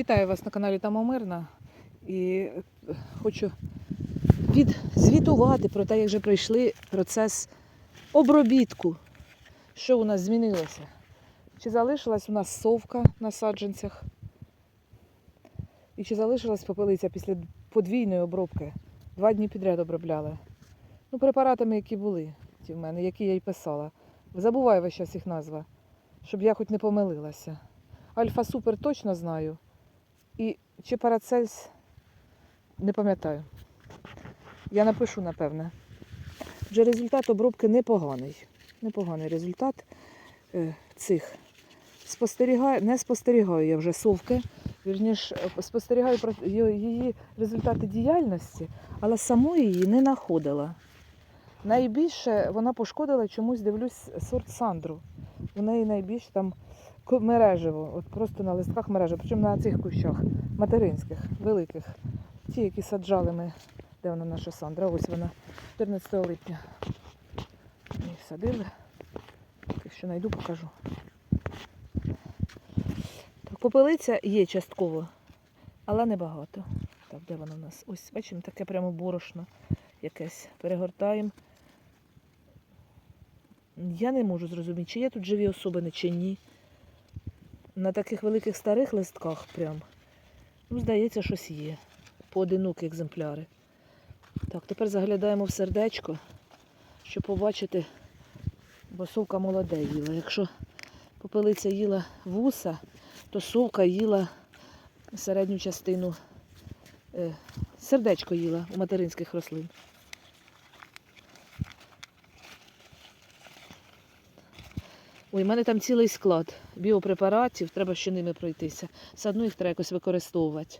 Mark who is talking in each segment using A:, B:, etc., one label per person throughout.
A: Вітаю вас на каналі Тама Мирна і е, хочу відзвітувати про те, як же пройшли процес обробітку. Що у нас змінилося? Чи залишилась у нас совка на саджанцях? І чи залишилась попелиця після подвійної обробки? Два дні підряд обробляли. Ну, препаратами, які були ті в мене, які я й писала. Забуваю весь час їх назва, щоб я хоч не помилилася. Альфа Супер точно знаю. І чи Парацельс не пам'ятаю. Я напишу, напевне. Вже результат обробки непоганий. Непоганий результат е, цих. Спостерігаю, не спостерігаю я вже совки. Вірніш, е, спостерігаю її- результати діяльності, але самої її не знаходила. Найбільше вона пошкодила чомусь, дивлюсь, сорт Сандру. У неї найбільше там мережево, от просто на листках мережево, причому на цих кущах материнських, великих. Ті, які саджали ми. Де вона наша Сандра? Ось вона 14 липня. Ми їх садили. Якщо знайду, покажу. Попелиця є частково, але небагато. Так, де вона у нас? Ось, бачимо, таке прямо борошно якесь. Перегортаємо. Я не можу зрозуміти, чи є тут живі особини, чи ні. На таких великих старих листках прям. Ну, здається, щось є. Поодинокі екземпляри. Так, тепер заглядаємо в сердечко, щоб побачити, бо совка молоде їла. Якщо попелиця їла вуса, то совка їла середню частину, е, сердечко їла у материнських рослин. Ой, в мене там цілий склад біопрепаратів, треба ще ними пройтися. Все одно їх треба якось використовувати.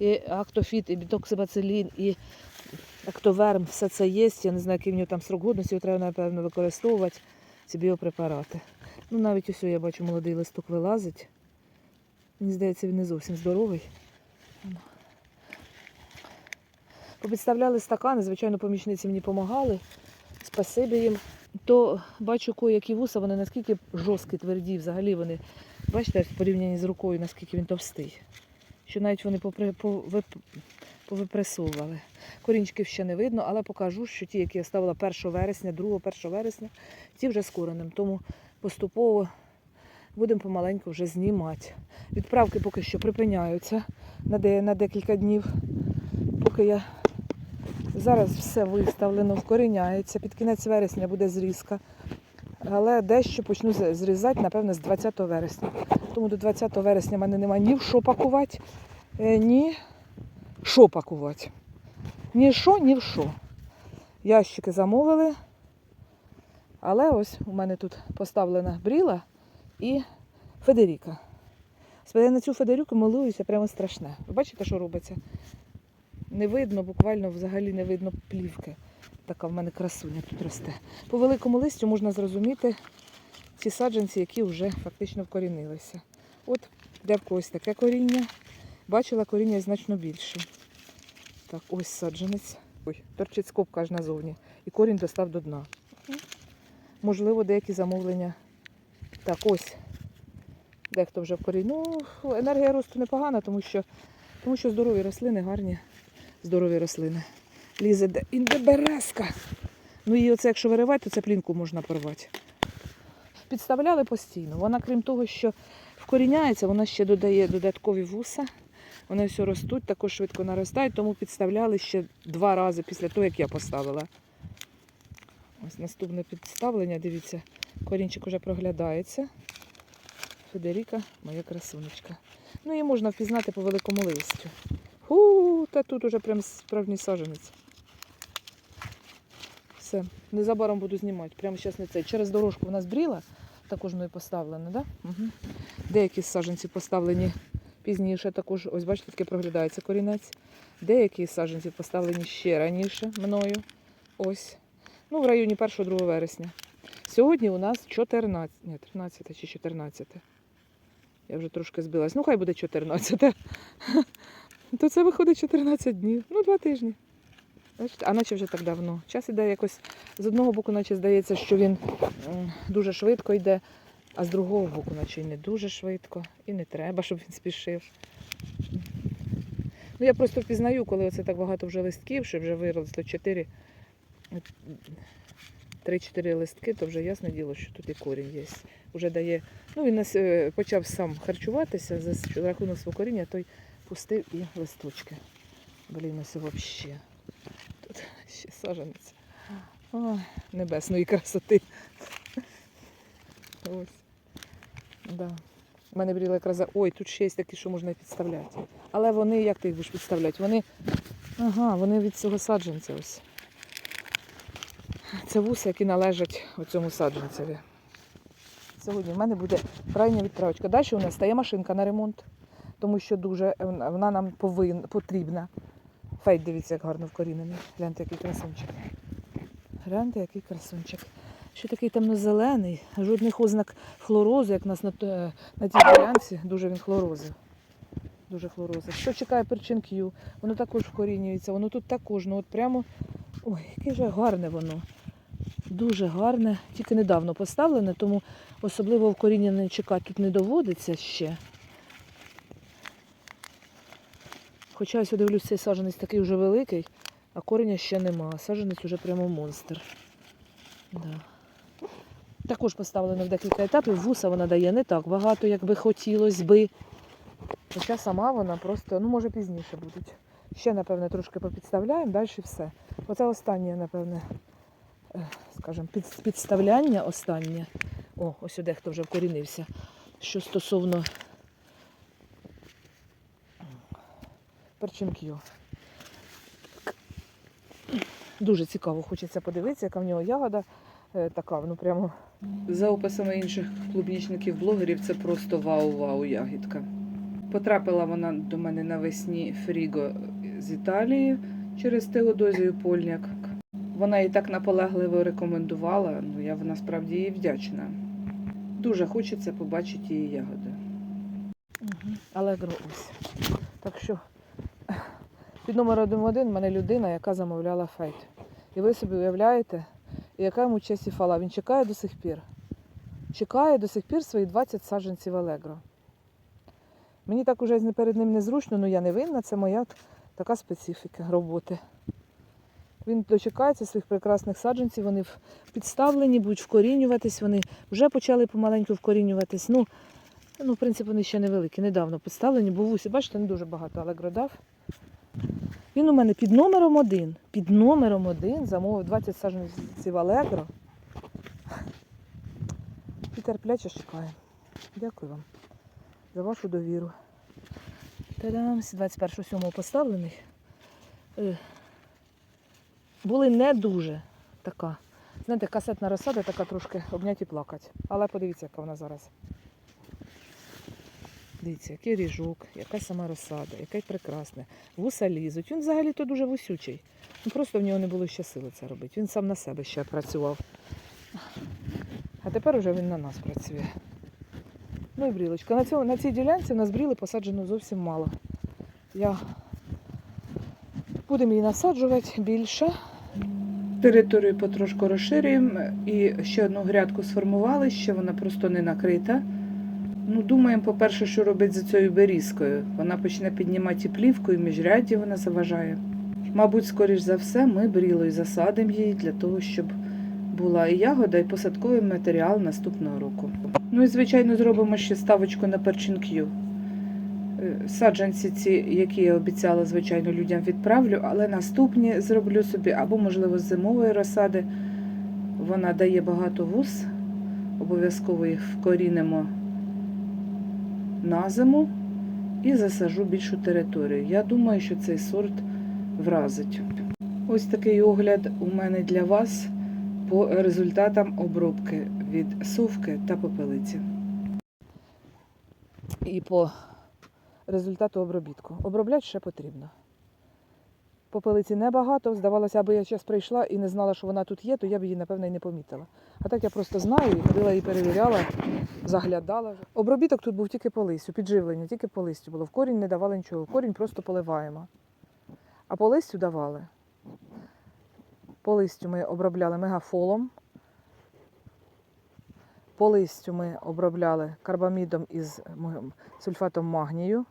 A: І актофіт, і бітоксибацилін, і актоверм, все це є. Я не знаю, який в нього там срок годності, його треба, напевно, використовувати, ці біопрепарати. Ну, навіть ось я бачу, молодий листок вилазить. Мені здається, він не зовсім здоровий. Попідставляли стакани, звичайно, помічниці мені допомагали. Спасибі їм. То бачу кої-які вуса, вони наскільки жорсткі, тверді, взагалі вони, бачите, в порівнянні з рукою, наскільки він товстий. Що навіть вони попри, повип, повипресовували. Корінчиків ще не видно, але покажу, що ті, які я ставила 1 вересня, 2-1 вересня, ті вже з коренем. Тому поступово будемо помаленьку вже знімати. Відправки поки що припиняються на декілька днів. Поки я Зараз все виставлено, вкоріняється. Під кінець вересня буде зрізка. Але дещо почну зрізати, напевно, з 20 вересня. Тому до 20 вересня в мене немає ні в що пакувати, е, ні що пакувати. Ні що, ні в що. Ящики замовили. Але ось у мене тут поставлена бріла і Федеріка. Я на цю Федеріку милуюся прямо страшне. Ви бачите, що робиться? Не видно, буквально взагалі не видно плівки. Така в мене красуня тут росте. По великому листю можна зрозуміти ці саджанці, які вже фактично вкорінилися. От де в когось таке коріння. Бачила коріння значно більше. Так, ось саджанець. Ой, торчить скобка аж назовні. І корінь достав до дна. Можливо, деякі замовлення. Так, ось. Дехто вже вкорінь. Ну, енергія росту непогана, тому що, тому що здорові рослини гарні здорові рослини. Лізе де індеберезка. Ну і оце, якщо виривати, то це плінку можна порвати. Підставляли постійно. Вона, крім того, що вкоріняється, вона ще додає додаткові вуса. Вони все ростуть, також швидко наростають, тому підставляли ще два рази після того, як я поставила. Ось наступне підставлення, дивіться, корінчик уже проглядається. Федеріка, моя красунечка. Ну і можна впізнати по великому листю. Ху, та тут уже прям справжній саженець. Все, незабаром буду знімати. Прямо зараз не це. Через дорожку у нас бріла, також мною поставлена, да? Угу. Деякі саженці поставлені пізніше, також, ось бачите, таке проглядається корінець. Деякі саженці поставлені ще раніше мною. Ось. Ну, в районі 1-2 вересня. Сьогодні у нас 14, ні, 13 чи 14. Я вже трошки збилась. Ну, хай буде 14 то це виходить 14 днів. Ну, два тижні. А наче вже так давно. Час іде якось з одного боку, наче здається, що він дуже швидко йде. А з другого боку, наче й не дуже швидко, і не треба, щоб він спішив. Ну, я просто впізнаю, коли оце так багато вже листків, що вже виросло 4, 3-4 листки, то вже ясне діло, що тут і корінь є. Уже дає, ну він нас е, почав сам харчуватися за рахунок свого коріння, той пустив і листочки. Блін, ось взагалі. Тут ще саженець. Ой, небесної красоти. Ось. Да. У мене бріла якраз. Ой, тут ще є такі, що можна підставляти. Але вони, як ти їх будеш підставляти? Вони. Ага, вони від цього саджанця ось. Це вуси, які належать цьому саджанцеві. Сьогодні в мене буде крайня відправочка. Далі у нас стає машинка на ремонт, тому що дуже е, вона нам повин, потрібна. Фейт, дивіться, як гарно вкорінений. Гляньте, який красунчик. Гляньте, який красунчик. Ще такий темно-зелений, жодних ознак хлорозу, як у нас на, на тій ділянці, дуже він хлорозив. Дуже хлорозив. Що чекає перчинків, воно також вкорінюється, воно тут також, ну от прямо. Ой, яке же гарне воно. Дуже гарне, тільки недавно поставлене, тому особливо вкорінення чекати тут не доводиться ще. Хоча ось я дивлюсь, цей саджанець такий вже великий, а кореня ще нема. Саджанець уже прямо монстр. Да. Також поставлено в декілька етапів. Вуса вона дає не так багато, як би хотілося би. Хоча сама вона просто, ну може пізніше будуть. Ще, напевне, трошки попідставляємо, далі все. Оце останнє, напевне, е, скажімо, під, підставляння останнє. О, ось сюди хто вже вкорінився. Що стосовно перчинків. Дуже цікаво, хочеться подивитися, яка в нього ягода. Е, Така, ну прямо
B: За описами інших клубнічників-блогерів, це просто вау-вау ягідка. Потрапила вона до мене навесні Фріго з Італії через Теодозію Польняк. Вона її так наполегливо рекомендувала. Ну я насправді їй вдячна. Дуже хочеться побачити її ягоди.
A: Угу. Алегро ось. Так що під номером один в мене людина, яка замовляла фейт. І ви собі уявляєте, яка йому честь і фала. Він чекає до сих пір. Чекає до сих пір свої 20 саджанців Алегро. Мені так уже перед ним незручно, але я не винна, це моя така специфіка роботи. Він дочекається своїх прекрасних саджанців, вони підставлені, будуть вкорінюватись, вони вже почали помаленьку вкорінюватись. Ну, Ну, в принципі, вони ще невеликі, недавно поставлені, бо вусі, бачите, не дуже багато алегро дав. Він у мене під номером один. Під номером один замовив 20 саджанців алегро. І терпляче чекає. Дякую вам за вашу довіру. Та-дам, 21.07 поставлений. Е, Були не дуже така. Знаєте, касетна розсада така трошки обняті плакать. Але подивіться, яка вона зараз. Дивіться, який ріжок, яка сама розсада, який прекрасне. Вуса лізуть. Він взагалі-то дуже вусючий. Ну, просто в нього не було ще сили це робити. Він сам на себе ще працював. А тепер вже він на нас працює. Ну і брілочка. На, цьому, на цій ділянці в нас бріли посаджено зовсім мало. Я... Будемо її насаджувати більше.
B: Територію потрошку розширюємо і ще одну грядку сформували, ще вона просто не накрита. Ну, думаємо, по-перше, що робити за цією берізкою. Вона почне піднімати плівку, і міжрядді вона заважає. Мабуть, скоріш за все, ми брілою засадимо її для того, щоб була і ягода, і посадковий матеріал наступного року. Ну і, звичайно, зробимо ще ставочку на перчинкю. Е, Саджанці ці, які я обіцяла, звичайно, людям відправлю, але наступні зроблю собі або, можливо, з зимової розсади. Вона дає багато вуз. Обов'язково їх вкорінимо на зиму і засажу більшу територію. Я думаю, що цей сорт вразить. Ось такий огляд у мене для вас по результатам обробки від совки та попелиці.
A: і по результату обробітку. Обробляти ще потрібно. Попелиці небагато. Здавалося, аби я зараз прийшла і не знала, що вона тут є, то я б її, напевно, і не помітила. А так я просто знаю і ходила і перевіряла, заглядала. Обробіток тут був тільки по листю, підживлення, тільки по листю було. В корінь не давали нічого, корінь просто поливаємо. А по листю давали. По листю ми обробляли мегафолом. По листю ми обробляли карбамідом із сульфатом магнію,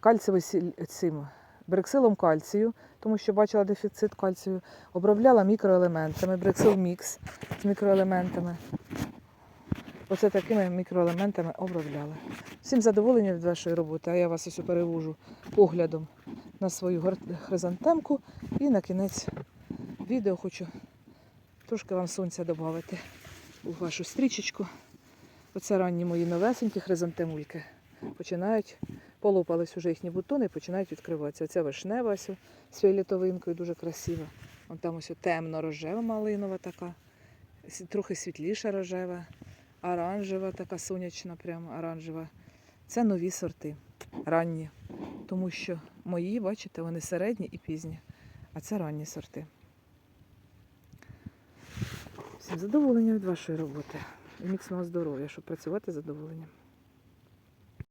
A: кальцієвим сіль- цим брексилом кальцію, тому що бачила дефіцит кальцію. Обробляла мікроелементами, брексил мікс з мікроелементами. Оце такими мікроелементами обробляла. Всім задоволення від вашої роботи, а я вас ось перевожу поглядом на свою хризантемку і на кінець відео хочу трошки вам сонця додати у вашу стрічечку. Оце ранні мої новесенькі хризантемульки. Починають, полопались уже їхні бутони і починають відкриватися. Оця вишнева з фіолетовинкою дуже красива. Вон там ось темно-рожева малинова така, трохи світліша рожева, оранжева, така сонячна, прямо оранжева. Це нові сорти, ранні. Тому що мої, бачите, вони середні і пізні, а це ранні сорти. Всім задоволення від вашої роботи і міцного здоров'я, щоб працювати з задоволенням.